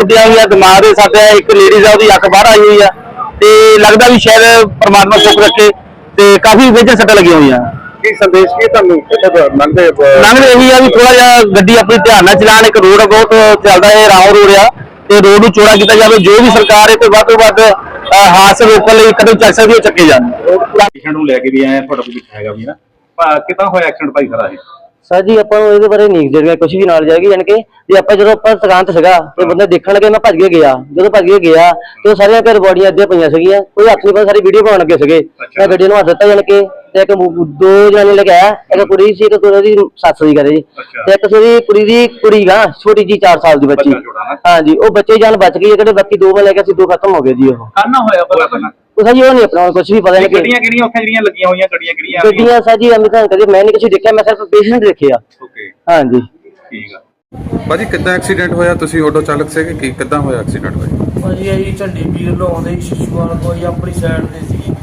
ਟੁੱਟੀਆਂ ਹੋਈਆਂ ਦਿਮਾਗ ਦੇ ਸਾਡੇ ਇੱਕ ਲੇਡੀਜ਼ ਆ ਉਹਦੀ ਅੱਖ ਬਾਹਰ ਆਈ ਹੋਈ ਆ। ਤੇ ਲੱਗਦਾ ਵੀ ਸ਼ਾਇਦ ਪ੍ਰਮਾਤਮਾ ਸੁੱਖ ਰੱਖੇ ਤੇ ਕਾਫੀ ਵਿਜਨ ਸੱਟਾਂ ਲੱਗੀਆਂ ਹੋਈਆਂ। ਕੀ ਸੰਦੇਸ਼ ਕੀ ਤੁਹਾਨੂੰ? ਇੱਥੇ ਲੰਘਦੇ ਲੰਘਦੇ ਇਹੀ ਆ ਵੀ ਥੋੜਾ ਜਿਹਾ ਗੱਡੀ ਆਪਣੀ ਧਿਆਨ ਨਾਲ ਚਲਾਣ ਇੱਕ ਰੋਡ ਬਹੁਤ ਚੱਲਦਾ ਹੈ ਰਾਮ ਰੋਡ ਆ। ਤੇ ਰੋਡ ਨੂੰ ਚੌੜਾ ਕੀਤਾ ਜਾਵੇ ਜੋ ਵੀ ਸਰਕਾਰ ਹੈ ਤੇ ਵੱਧ ਤੋਂ ਵੱਧ ਹਾਦਸੇ ਰੋਕਣ ਲਈ ਕਦਮ ਚੱਕ ਸਕਦੀ ਹੈ ਉਹ ਚੱਕੇ ਜਾਣ। ਪੇਸ਼ੈਂਟ ਨੂੰ ਲੈ ਕੇ ਵੀ ਆਏ ਤੁਹਾਡਾ ਕੋਈ ਹੈਗਾ ਵੀ ਨਾ। ਕਿਤਾ ਹੋਇਆ ਐਕਸੀਡੈਂਟ ਭਾਈ ਖਰਾ ਇਹ? ਸਰ ਜੀ ਆਪਾਂ ਨੂੰ ਇਹਦੇ ਬਾਰੇ ਨਹੀਂ ਜਿਹੜੀਆਂ ਕੁਝ ਵੀ ਨਾਲ ਜਾਏਗੀ ਯਾਨੀ ਕਿ ਜੇ ਆਪਾਂ ਜਦੋਂ ਆਪਾਂ ਦੁਕਾਨ ਤੇ ਸੀਗਾ ਤੇ ਬੰਦੇ ਦੇਖਣ ਲੱਗੇ ਮੈਂ ਭੱਜ ਕੇ ਗਿਆ। ਜਦੋਂ ਭੱਜ ਕੇ ਗਿਆ ਤੇ ਉਹ ਸਾਰੀਆਂ ਘਰ ਬੋਡੀਆਂ ਅੱਧੀਆਂ ਪਈਆਂ ਸੀਗੀਆਂ ਕੋਈ ਹੱਥ ਨਹੀਂ ਪਾ ਸਾਰੀ ਵੀਡੀਓ ਬਣਾਉਣ ਲੱਗੇ ਸੀਗੇ। ਮੈਂ ਗੱਡੀ ਨੂੰ ਹੱਥ ਦਿੱਤਾ ਯਾਨੀ ਕਿ ਤੇ ਇੱਕ ਦੋ ਜਣੇ ਲੈ ਕੇ ਆਇਆ ਇੱਕ ਕੁੜੀ ਸੀ ਇੱਕ ਕੁੜੀ ਦੀ ਸੱਸ ਸੀ ਕਰੇ ਜੀ। ਤੇ ਇੱਕ ਸੀ ਕੁੜੀ ਦੀ ਕੁੜੀ ਗਾ ਛੋਟੀ ਜੀ 4 ਸਾਲ ਦੀ ਬੱਚੀ। ਹਾਂਜੀ ਉਹ ਬੱਚੇ ਜਾਨ ਬਚ ਗਈ ਜਿਹੜੇ ਬਾਕੀ ਦੋ ਮੈਂ ਲੈ ਕੇ ਸੀ ਦੋ ਖਤਮ ਹੋ ਗਏ ਜੀ ਉਹ। ਕਾਨਾ ਹੋਇਆ? ਪਤਾ ਤੁਹਾਨੂੰ ਉਹ ਸਰ ਜੀ ਉਹ ਨਹੀਂ ਆਪਣਾ ਕੁਝ ਵੀ ਪਤਾ ਨਹੀਂ ਕਿ ਗੱਡੀਆਂ ਕਿਹੜੀਆਂ ਉੱਥੇ ਜਿਹੜੀਆਂ ਲੱਗੀਆਂ ਹੋਈਆਂ ਗੱਡੀਆਂ ਕਿਹੜੀਆਂ ਗੱਡੀਆਂ ਸਰ ਜੀ ਅਮਿਤਾਂ ਕਦੇ ਮੈਂ ਨਹੀਂ ਕਿਸੇ ਦੇਖਿਆ ਮੈਂ ਸਿਰਫ ਪੇਸ਼ੈਂਟ ਦੇਖਿਆ ਓਕੇ ਹਾਂਜੀ। ਠੀਕ ਆ। ਭਾਜੀ ਕਿੱਦਾਂ ਐਕਸੀਡੈਂਟ ਹੋਇਆ? ਤੁਸੀਂ ਆਟੋ ਚਾਲਕ ਸੀਗੇ ਕੀ ਕਿੱਦਾਂ ਹੋਇਆ ਐਕਸੀਡੈਂਟ ਭਾਜੀ ਭਾਜੀ ਅਸੀਂ ਝੰਡੀ ਵੀਰ ਲਾਉਂਦੇ ਸੀ ਸ਼ਿਸ਼ੂਵਾਲ ਕੋਈ ਆਪਣੀ ਸਾਈਡ ਤੇ ਸੀ।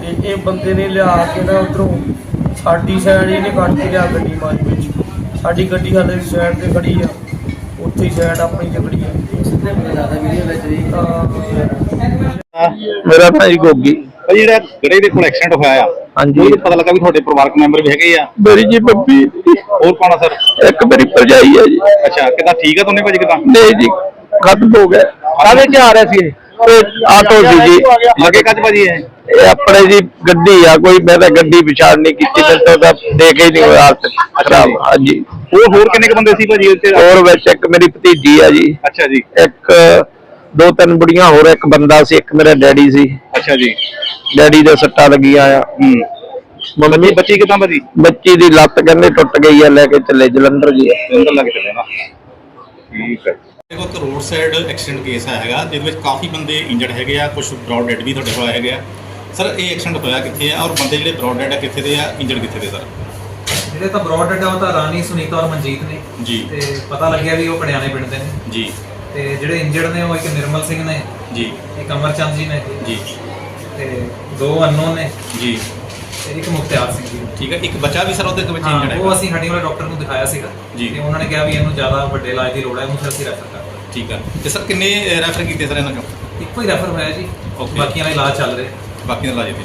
ਤੇ ਇਹ ਬੰਦੇ ਨੇ ਲਿਆ ਕੇ ਨਾ ਉਧਰੋਂ ਸਾਡੀ ਸਾਈਡ ਇਹਨੇ ਕੱਟ ਕੇ ਲਿਆ ਗੱਡੀ ਮਾਰੀ ਵਿੱਚ। ਸਾਡੀ ਗੱਡੀ ਹਾਲੇ ਸਾਈਡ ਤੇ ਖੜੀ ਆ। ਉੱਥੇ ਸਾਈਡ ਆਪਣੀ ਤੇ ਖੜੀ ਆ ਤਾਂ ਮੇਰਾ ਭਾਈ ਗੋਗੀ। ਭਾਈ ਜਿਹੜਾ ਗੜੇ ਦੇ ਕੋਲ ਐਕਸੀਡੈਂਟ ਹੋਇਆ ਆ ਹਾਂਜੀ। ਉਹਦੇ ਪਤਾ ਲੱਗਾ ਵੀ ਤੁਹਾਡੇ ਪਰਿਵਾਰਕ ਮੈਂਬਰ ਵੀ ਹੈਗੇ ਆ? ਮੇਰੀ ਜੀ ਬੱਬੀ। ਹੋਰ ਕੌਣ ਆ ਸਰ? ਇੱਕ ਮੇਰੀ ਭਰਜਾਈ ਹੈ ਜੀ। ਅੱਛਾ ਕਿਦਾਂ ਠੀਕ ਆ ਦੋਨੇ ਭਾਜੀ ਕਿਦਾਂ? ਨਹੀਂ ਜੀ ਖਤਮ ਹੋ ਗਿਆ। ਕਾਹਦੇ ਚ ਆ ਰਹੇ ਸੀ ਇਹ? ਆਟੋ ਸੀ ਜੀ। ਲੱਗੇ ਕੱਜ ਭਾਜੀ ਇਹ? ਇਹ ਆਪਣੇ ਜੀ ਗੱਡੀ ਆ ਕੋਈ ਮੈਂ ਤਾਂ ਗੱਡੀ ਵਿਚਾਰ ਨਹੀਂ ਕੀਤੀ ਮੈਂ ਤਾਂ ਉਹਦਾ ਦੇਖ ਹੀ ਨਹੀਂ ਹੋਇਆ ਹਾਲਤ ਖਰਾਬ। ਹਾਂਜੀ। ਹੋਰ ਹੋਰ ਕਿੰਨੇ ਕ ਬੰਦੇ ਸੀ ਭਾਜੀ ਉੱਥੇ? ਹੋਰ ਵਿੱਚ ਇੱਕ ਮੇਰੀ ਭਤੀਜੀ ਆ ਜੀ। ਅੱਛਾ ਜੀ। ਇੱਕ ਦੋ ਤਿੰਨ ਬੁੜੀਆਂ ਹੋਰ ਇੱਕ ਬੰਦਾ ਸੀ ਇੱਕ ਮੇਰਾ ਡੈਡੀ ਸੀ। ਅੱਛਾ ਜੀ। ਡੈਡੀ ਦੇ ਸੱਟਾਂ ਲੱਗੀਆਂ ਆ। ਹੂੰ। ਮੰਮੀ ਬੱਚੀ ਕਿਦਾਂ ਭਾਜੀ ਬੱਚੀ ਦੀ ਲੱਤ ਕਹਿੰਦੇ ਟੁੱਟ ਗਈ ਆ ਲੈ ਕੇ ਚੱਲੇ ਜਲੰਧਰ ਜੀ ਅੰਦਰ ਲੱਗ ਚੱਲੇ ਨਾ। ਠੀਕ ਹੈ। ਦੇਖੋ ਇੱਕ ਰੋਡ ਸਾਈਡ ਐਕਸੀਡੈਂਟ ਕੇਸ ਹੈਗਾ ਜਿਹਦੇ ਵਿੱਚ ਕਾਫੀ ਬੰਦੇ ਇੰਜਰਡ ਹੈਗੇ ਆ ਕੁਝ ਬ੍ਰੌਡ ਡੈਡ ਵੀ ਤੁਹਾਡੇ ਕੋਲ ਹੈਗੇ ਆ। ਸਰ ਇਹ ਐਕਸੀਡੈਂਟ ਹੋਇਆ ਕਿੱਥੇ ਆ ਔਰ ਬੰਦੇ ਜਿਹੜੇ ਬ੍ਰੌਡ ਡੈਡ ਆ ਕਿੱਥੇ ਦੇ ਆ? ਇੰਜਰਡ ਕਿੱਥੇ ਦੇ ਸਰ ਜਿਹੜੇ ਤਾਂ ਬ੍ਰੌਡ ਡੈਡ ਆ ਉਹ ਤਾਂ ਰਾਣੀ ਸੁਨੀਤਾ ਔਰ ਮਨਜੀਤ ਨੇ। ਜੀ। ਤੇ ਪਤਾ ਲੱਗਿਆ ਵੀ ਉਹ ਕੜਿਆਣੇ ਪਿੰਡ ਦੇ ਨੇ। ਜੀ। ਤੇ ਜਿਹੜੇ ਇੰਜਰਡ ਨੇ ਉਹ ਇੱਕ ਨਿਰਮਲ ਸਿੰਘ ਨੇ ਜੀ। ਇੱਕ ਅਮਰਚੰਦ ਜੀ ਨੇ। ਜੀ। ਤੇ ਦੋ ਅਨਨੋਨ ਨੇ। ਜੀ। ਤੇ ਇੱਕ ਮੁਖਤਿਆਰ ਸਿੰਘ ਜੀ। ਠੀਕ ਹੈ ਇੱਕ ਬੱਚਾ ਵੀ ਸਰ ਉਹਦੇ ਵਿੱਚ ਹਾਂ ਇੰਜਰਡ ਉਹ ਅਸੀਂ ਹੱਡੀ ਵਾਲੇ ਡਾਕਟਰ ਨੂੰ ਦਿਖਾਇਆ ਸੀਗਾ। ਜੀ। ਤੇ ਉਹਨਾਂ ਨੇ ਕਿਹਾ ਵੀ ਇਹਨੂੰ ਜ਼ਿਆਦਾ ਵੱਡੇ ਇਲਾਜ ਦੀ ਲੋੜ ਹੈ ਉਹਨੂੰ ਫਿਰ ਅਸੀਂ ਰੈਫਰ ਕਰਤਾ ਠੀਕ ਹੈ। ਤੇ ਸਰ ਕਿੰਨੇ ਰੈਫਰ ਕੀਤੇ ਸਰ ਇਹਨਾਂ ਚੋਂ? ਇੱਕੋ ਹੀ ਰੈਫਰ ਹੋਇਆ ਜੀ। Okay. ਬਾਕੀਆਂ ਦਾ ਇਲਾਜ ਚੱਲ ਰਿਹਾ। ਬਾਕੀ ਦਾ ਇਲਾਜ ਇੱਥੇ